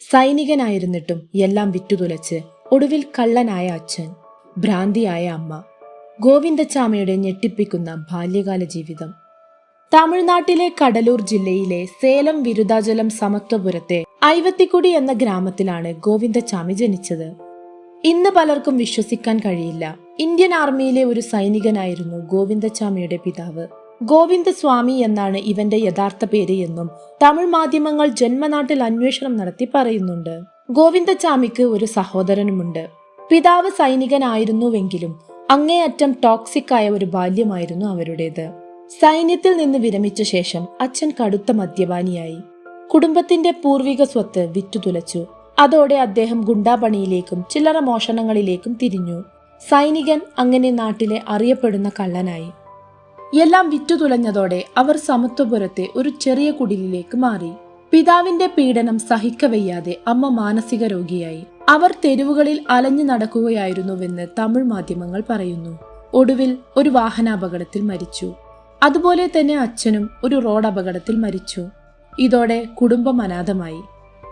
സൈനികനായിരുന്നിട്ടും എല്ലാം വിറ്റുതുലച്ച് ഒടുവിൽ കള്ളനായ അച്ഛൻ ഭ്രാന്തിയായ അമ്മ ഗോവിന്ദച്ചാമയുടെ ഞെട്ടിപ്പിക്കുന്ന ബാല്യകാല ജീവിതം. തമിഴ്നാട്ടിലെ കടലൂർ ജില്ലയിലെ സേലം വിരുദാചലം സമത്വപുരത്തെ ഐവത്തിക്കുടി എന്ന ഗ്രാമത്തിലാണ് ഗോവിന്ദച്ചാമി ജനിച്ചത്. ഇന്ന് പലർക്കും വിശ്വസിക്കാൻ കഴിയില്ല. ഇന്ത്യൻ ആർമിയിലെ ഒരു സൈനികനായിരുന്നു ഗോവിന്ദച്ചാമിയുടെ പിതാവ്. ഗോവിന്ദസ്വാമി എന്നാണ് ഇവന്റെ യഥാർത്ഥ പേര് എന്നും തമിഴ് മാധ്യമങ്ങൾ ജന്മനാട്ടിൽ അന്വേഷണം നടത്തി പറയുന്നുണ്ട്. ഗോവിന്ദസ്വാമിക്ക് ഒരു സഹോദരനുമുണ്ട്. പിതാവ് സൈനികനായിരുന്നുവെങ്കിലും അങ്ങേയറ്റം ടോക്സിക് ആയ ഒരു ബാല്യമായിരുന്നു അവരുടേത്. സൈന്യത്തിൽ നിന്ന് വിരമിച്ച ശേഷം അച്ഛൻ കടുത്ത മദ്യപാനിയായി. കുടുംബത്തിന്റെ പൂർവിക സ്വത്ത് വിറ്റുതുലച്ചു അതോടെ അദ്ദേഹം ഗുണ്ടാപണിയിലേക്കും ചില്ലറ മോഷണങ്ങളിലേക്കും തിരിഞ്ഞു. സൈനികൻ അങ്ങനെ നാട്ടിലെ അറിയപ്പെടുന്ന കള്ളനായി. എല്ലാം വിറ്റുതുലഞ്ഞതോടെ അവർ സമത്വപുരത്തെ ഒരു ചെറിയ കുടിലിലേക്ക് മാറി. പിതാവിന്റെ പീഡനം സഹിക്കവയ്യാതെ അമ്മ മാനസിക രോഗിയായി. അവർ തെരുവുകളിൽ അലഞ്ഞു നടക്കുകയായിരുന്നുവെന്ന് തമിഴ് മാധ്യമങ്ങൾ പറയുന്നു. ഒടുവിൽ ഒരു വാഹനാപകടത്തിൽ മരിച്ചു. അതുപോലെ തന്നെ അച്ഛനും ഒരു റോഡ് അപകടത്തിൽ മരിച്ചു. ഇതോടെ കുടുംബം അനാഥമായി.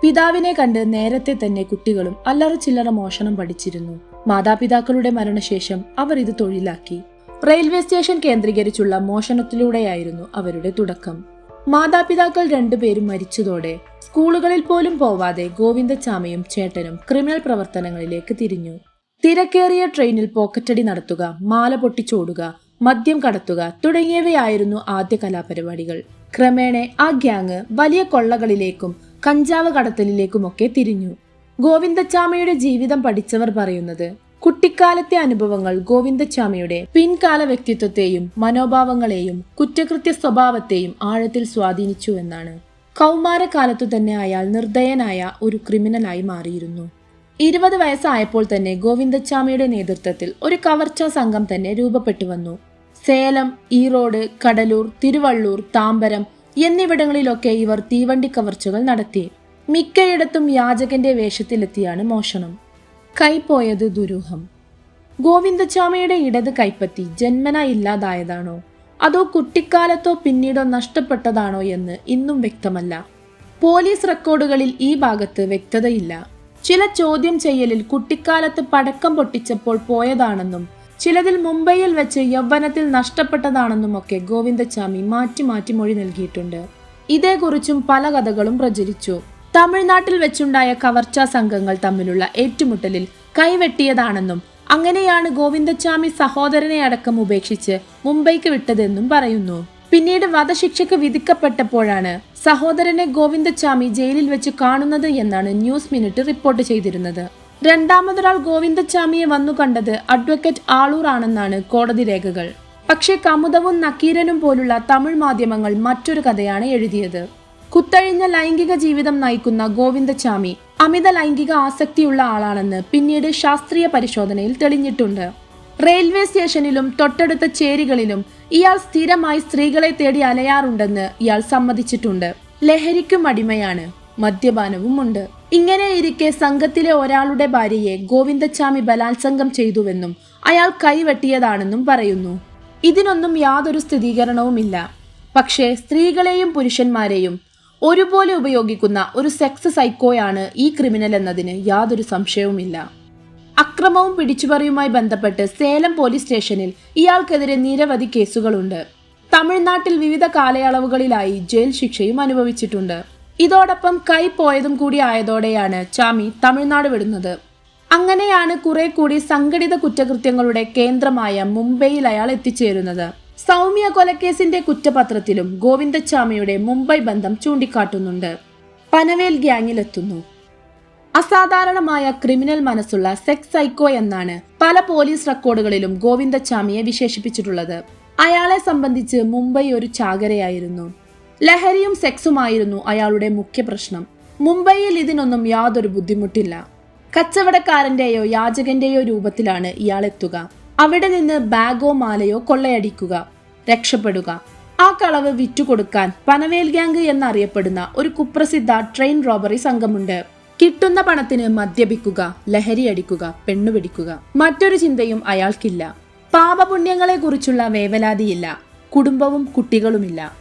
പിതാവിനെ കണ്ട് നേരത്തെ തന്നെ കുട്ടികളും അല്ലറ ചില്ലറ മോഷണം പഠിച്ചിരുന്നു. മാതാപിതാക്കളുടെ മരണശേഷം അവർ ഇത് തൊഴിലാക്കി. റെയിൽവേ സ്റ്റേഷൻ കേന്ദ്രീകരിച്ചുള്ള മോഷണത്തിലൂടെയായിരുന്നു അവരുടെ തുടക്കം. മാതാപിതാക്കൾ രണ്ടുപേരും മരിച്ചതോടെ സ്കൂളുകളിൽ പോലും പോവാതെ ഗോവിന്ദച്ചാമയും ചേട്ടനും ക്രിമിനൽ പ്രവർത്തനങ്ങളിലേക്ക് തിരിഞ്ഞു. തിരക്കേറിയ ട്രെയിനിൽ പോക്കറ്റടി നടത്തുക മാല പൊട്ടിച്ചോടുക മദ്യം കടത്തുക തുടങ്ങിയവയായിരുന്നു ആദ്യ കലാപരിപാടികൾ. ക്രമേണ ആ ഗ്യാങ് വലിയ കൊള്ളകളിലേക്കും കഞ്ചാവ് കടത്തലിലേക്കുമൊക്കെ തിരിഞ്ഞു. ഗോവിന്ദച്ചാമയുടെ ജീവിതം പഠിച്ചവർ പറയുന്നത് കുട്ടിക്കാലത്തെ അനുഭവങ്ങൾ ഗോവിന്ദച്ചാമിയുടെ പിൻകാല വ്യക്തിത്വത്തെയും മനോഭാവങ്ങളെയും കുറ്റകൃത്യ സ്വഭാവത്തെയും ആഴത്തിൽ സ്വാധീനിച്ചു എന്നാണ്. കൗമാരകാലത്തു തന്നെ അയാൾ നിർദ്ദയനായ ഒരു ക്രിമിനലായി മാറിയിരുന്നു. ഇരുപത് വയസ്സായപ്പോൾ തന്നെ ഗോവിന്ദച്ചാമിയുടെ നേതൃത്വത്തിൽ ഒരു കവർച്ചാ സംഘം തന്നെ രൂപപ്പെട്ടു വന്നു. സേലം ഈറോഡ് കടലൂർ തിരുവള്ളൂർ താമ്പരം എന്നിവിടങ്ങളിലൊക്കെ ഇവർ തീവണ്ടി കവർച്ചകൾ നടത്തി. മിക്കയിടത്തും യാചകന്റെ വേഷത്തിലെത്തിയാണ് മോഷണം. കൈപോയത് ദുരൂഹം. ഗോവിന്ദച്ചാമയുടെ ഇടത് കൈപ്പത്തി ജന്മന ഇല്ലാതായതാണോ? അതോ കുട്ടിക്കാലത്തോ പിന്നീടോ നഷ്ടപ്പെട്ടതാണോ എന്ന് ഇന്നും വ്യക്തമല്ല. പോലീസ് റെക്കോർഡുകളിൽ ഈ ഭാഗത്ത് വ്യക്തതയില്ല. ചില ചോദ്യം ചെയ്യലിൽ കുട്ടിക്കാലത്ത് പടക്കം പൊട്ടിച്ചപ്പോൾ പോയതാണെന്നും ചിലതിൽ മുംബൈയിൽ വെച്ച് യൗവനത്തിൽ നഷ്ടപ്പെട്ടതാണെന്നുമൊക്കെ ഗോവിന്ദച്ചാമി മാറ്റി മാറ്റി മൊഴി നൽകിയിട്ടുണ്ട്. ഇതേക്കുറിച്ചും പല കഥകളും പ്രചരിച്ചു. തമിഴ്നാട്ടിൽ വെച്ചുണ്ടായ കവർച്ചാ സംഘങ്ങൾ തമ്മിലുള്ള ഏറ്റുമുട്ടലിൽ കൈവെട്ടിയതാണെന്നും അങ്ങനെയാണ് ഗോവിന്ദച്ചാമി സഹോദരനെ അടക്കം ഉപേക്ഷിച്ച് മുംബൈക്ക് വിട്ടതെന്നും പറയുന്നു. പിന്നീട് വധശിക്ഷയ്ക്ക് വിധിക്കപ്പെട്ടപ്പോഴാണ് സഹോദരനെ ഗോവിന്ദച്ചാമി ജയിലിൽ വെച്ച് കാണുന്നത് എന്നാണ് ന്യൂസ് മിനിറ്റ് റിപ്പോർട്ട് ചെയ്തിരുന്നത്. രണ്ടാമതൊരാൾ ഗോവിന്ദച്ചാമിയെ വന്നു കണ്ടത് അഡ്വക്കേറ്റ് ആളൂർ ആണെന്നാണ് കോടതി രേഖകൾ. പക്ഷേ കമുദവും നക്കീരനും പോലുള്ള തമിഴ് മാധ്യമങ്ങൾ മറ്റൊരു കഥയാണ് എഴുതിയത്. കുത്തഴിഞ്ഞ ലൈംഗിക ജീവിതം നയിക്കുന്ന ഗോവിന്ദചാമി അമിത ലൈംഗിക ആസക്തിയുള്ള ആളാണെന്ന് പിന്നീട് ശാസ്ത്രീയ പരിശോധനയിൽ തെളിഞ്ഞിട്ടുണ്ട്. റെയിൽവേ സ്റ്റേഷനിലും തൊട്ടടുത്ത ചേരികളിലും ഇയാൾ സ്ഥിരമായി സ്ത്രീകളെ തേടി അലയാറുണ്ടെന്ന് ഇയാൾ സമ്മതിച്ചിട്ടുണ്ട്. ലഹരിക്കും അടിമയാണ് മദ്യപാനവും ഉണ്ട് ഇങ്ങനെ ഇരിക്കെ സംഘത്തിലെ ഒരാളുടെ ഭാര്യയെ ഗോവിന്ദച്ചാമി ബലാത്സംഗം ചെയ്തുവെന്നും അയാൾ കൈവെട്ടിയതാണെന്നും പറയുന്നു. ഇതിനൊന്നും യാതൊരു സ്ഥിരീകരണവുമില്ല. പക്ഷേ സ്ത്രീകളെയും പുരുഷന്മാരെയും ഒരുപോലെ ഉപയോഗിക്കുന്ന ഒരു സെക്സ് സൈക്കോയാണ് ഈ ക്രിമിനൽ എന്നതിന് യാതൊരു സംശയവുമില്ല. അക്രമവും പിടിച്ചുപറിയുമായി ബന്ധപ്പെട്ട് സേലം പോലീസ് സ്റ്റേഷനിൽ ഇയാൾക്കെതിരെ നിരവധി കേസുകളുണ്ട്. തമിഴ്നാട്ടിൽ വിവിധ കാലയളവുകളിലായി ജയിൽ ശിക്ഷയും അനുഭവിച്ചിട്ടുണ്ട്. ഇതോടൊപ്പം കൈ പോയതും കൂടി ആയതോടെയാണ് ചാമി തമിഴ്നാട് വിടുന്നത്. അങ്ങനെയാണ് കുറെ കൂടി സംഘടിത കുറ്റകൃത്യങ്ങളുടെ കേന്ദ്രമായ മുംബൈയിൽ അയാൾ എത്തിച്ചേരുന്നത്. സൗമ്യ കൊലക്കേസിന്റെ കുറ്റപത്രത്തിലും ഗോവിന്ദച്ചാമിയുടെ മുംബൈ ബന്ധം ചൂണ്ടിക്കാട്ടുന്നുണ്ട്. പനവേൽ ഗ്യാങ്ങിലെത്തുന്നു. അസാധാരണമായ ക്രിമിനൽ മനസ്സുള്ള സെക്സ് സൈക്കോ എന്നാണ് പല പോലീസ് റെക്കോർഡുകളിലും ഗോവിന്ദച്ചാമിയെ വിശേഷിപ്പിച്ചിട്ടുള്ളത്. അയാളെ സംബന്ധിച്ച് മുംബൈ ഒരു ചാകരയായിരുന്നു. ലഹരിയും സെക്സുമായിരുന്നു അയാളുടെ മുഖ്യ പ്രശ്നം. മുംബൈയിൽ ഇതിനൊന്നും യാതൊരു ബുദ്ധിമുട്ടില്ല. കച്ചവടക്കാരന്റെയോ യാചകന്റെയോ രൂപത്തിലാണ് ഇയാൾ എത്തുക അവിടെ നിന്ന് ബാഗോ മാലയോ കൊള്ളയടിക്കുക രക്ഷപ്പെടുക. ആ കളവ് വിറ്റുകൊടുക്കാൻ പനവേൽ ഗ്യാങ് എന്നറിയപ്പെടുന്ന ഒരു കുപ്രസിദ്ധ ട്രെയിൻ റോബറി സംഘമുണ്ട്. കിട്ടുന്ന പണത്തിന് മദ്യപിക്കുക ലഹരി അടിക്കുക പെണ്ണുപിടിക്കുക. മറ്റൊരു ചിന്തയും അയാൾക്കില്ല. പാപപുണ്യങ്ങളെ കുറിച്ചുള്ള വേവലാതിയില്ല. കുടുംബവും കുട്ടികളുമില്ല.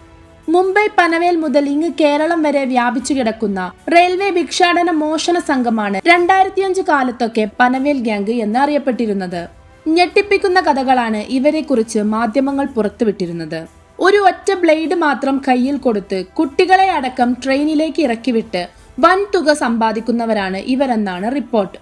മുംബൈ പനവേൽ മുതൽ ഇങ്ങ് കേരളം വരെ വ്യാപിച്ചു കിടക്കുന്ന റെയിൽവേ ഭിക്ഷാടന മോഷണ സംഘമാണ് രണ്ടായിരത്തിയഞ്ച് കാലത്തൊക്കെ പനവേൽ ഗ്യാങ് എന്ന് അറിയപ്പെട്ടിരുന്നത് ഞെട്ടിപ്പിക്കുന്ന കഥകളാണ് ഇവരെക്കുറിച്ച് മാധ്യമങ്ങൾ പുറത്തുവിട്ടിരുന്നത്. ഒരു ഒറ്റ ബ്ലേഡ് മാത്രം കയ്യിൽ കൊടുത്ത് കുട്ടികളെ അടക്കം ട്രെയിനിലേക്ക് ഇറക്കിവിട്ട് വൻ തുക സമ്പാദിക്കുന്നവരാണ് ഇവരെന്നാണ് റിപ്പോർട്ട്.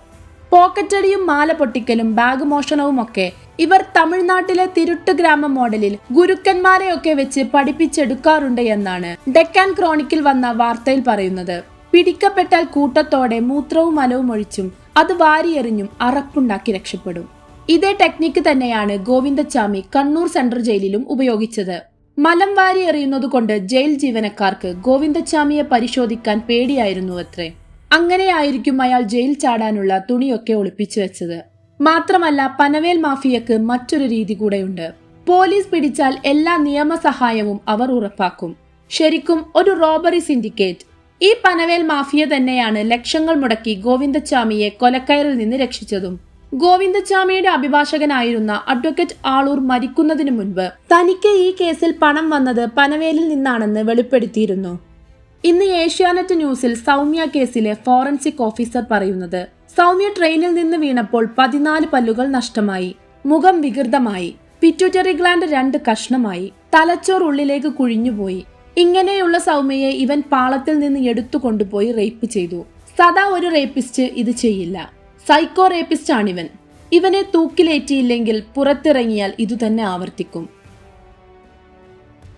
പോക്കറ്റടിയും മാല പൊട്ടിക്കലും ബാഗ് മോഷണവുമൊക്കെ ഇവർ തമിഴ്നാട്ടിലെ തിരുട്ട് ഗ്രാമ മോഡലിൽ ഗുരുക്കന്മാരെയൊക്കെ വെച്ച് പഠിപ്പിച്ചെടുക്കാറുണ്ട് എന്നാണ് ഡെക്കാൻ ക്രോണിക്കിൽ വന്ന വാർത്തയിൽ പറയുന്നത്. പിടിക്കപ്പെട്ടാൽ കൂട്ടത്തോടെ മൂത്രവും മലവും ഒഴിച്ചും അത് വാരിയെറിഞ്ഞും അറപ്പുണ്ടാക്കി രക്ഷപ്പെടും. ഇതേ ടെക്നിക്ക് തന്നെയാണ് ഗോവിന്ദച്ചാമി കണ്ണൂർ സെൻട്രൽ ജയിലിലും ഉപയോഗിച്ചത്. മലം വാരി എറിയുന്നത് കൊണ്ട് ജയിൽ ജീവനക്കാർക്ക് ഗോവിന്ദച്ചാമിയെ പരിശോധിക്കാൻ പേടിയായിരുന്നു അത്രേ. അങ്ങനെയായിരിക്കും അയാൾ ജയിൽ ചാടാനുള്ള തുണിയൊക്കെ ഒളിപ്പിച്ചു വെച്ചത്. മാത്രമല്ല പനവേൽ മാഫിയക്ക് മറ്റൊരു രീതി കൂടെയുണ്ട്. പോലീസ് പിടിച്ചാൽ എല്ലാ നിയമസഹായവും അവർ ഉറപ്പാക്കും. ശരിക്കും ഒരു റോബറി സിൻഡിക്കേറ്റ് ഈ പനവേൽ മാഫിയ തന്നെയാണ് ലക്ഷങ്ങൾ മുടക്കി ഗോവിന്ദച്ചാമിയെ കൊലക്കയറിൽ നിന്ന് രക്ഷിച്ചതും. ഗോവിന്ദച്ചാമിയുടെ അഭിഭാഷകനായിരുന്ന അഡ്വക്കേറ്റ് ആളൂർ മരിക്കുന്നതിന് മുൻപ് തനിക്ക് ഈ കേസിൽ പണം വന്നത് പനവേലിൽ നിന്നാണെന്ന് വെളിപ്പെടുത്തിയിരുന്നു. ഇന്ന് ഏഷ്യാനെറ്റ് ന്യൂസിൽ സൗമ്യ കേസിലെ ഫോറൻസിക് ഓഫീസർ പറയുന്നത് സൗമ്യ ട്രെയിനിൽ നിന്ന് വീണപ്പോൾ പതിനാല് പല്ലുകൾ നഷ്ടമായി മുഖം വികൃതമായി പിറ്റ്യൂട്ടറി ഗ്ലാൻഡ് രണ്ട് കഷ്ണമായി തലച്ചോർ ഉള്ളിലേക്ക് കുഴിഞ്ഞുപോയി. ഇങ്ങനെയുള്ള സൗമ്യയെ ഇവൻ പാളത്തിൽ നിന്ന് എടുത്തു കൊണ്ടുപോയി റേപ്പ് ചെയ്തു. സദാ ഒരു റേപ്പിസ്റ്റ് ഇത് ചെയ്യില്ല. സൈക്കോ റേപ്പിസ്റ്റാണിവൻ ഇവനെ തൂക്കിലേറ്റിയില്ലെങ്കിൽ പുറത്തിറങ്ങിയാൽ ഇതുതന്നെ ആവർത്തിക്കും.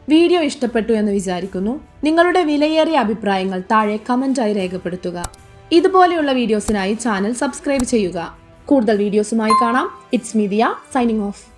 വീഡിയോ ഇഷ്ടപ്പെട്ടു എന്ന് വിചാരിക്കുന്നു. നിങ്ങളുടെ വിലയേറിയ അഭിപ്രായങ്ങൾ താഴെ കമന്റായി രേഖപ്പെടുത്തുക. ഇതുപോലെയുള്ള വീഡിയോസിനായി ചാനൽ സബ്സ്ക്രൈബ് ചെയ്യുക. കൂടുതൽ വീഡിയോസുമായി കാണാം. It's media signing off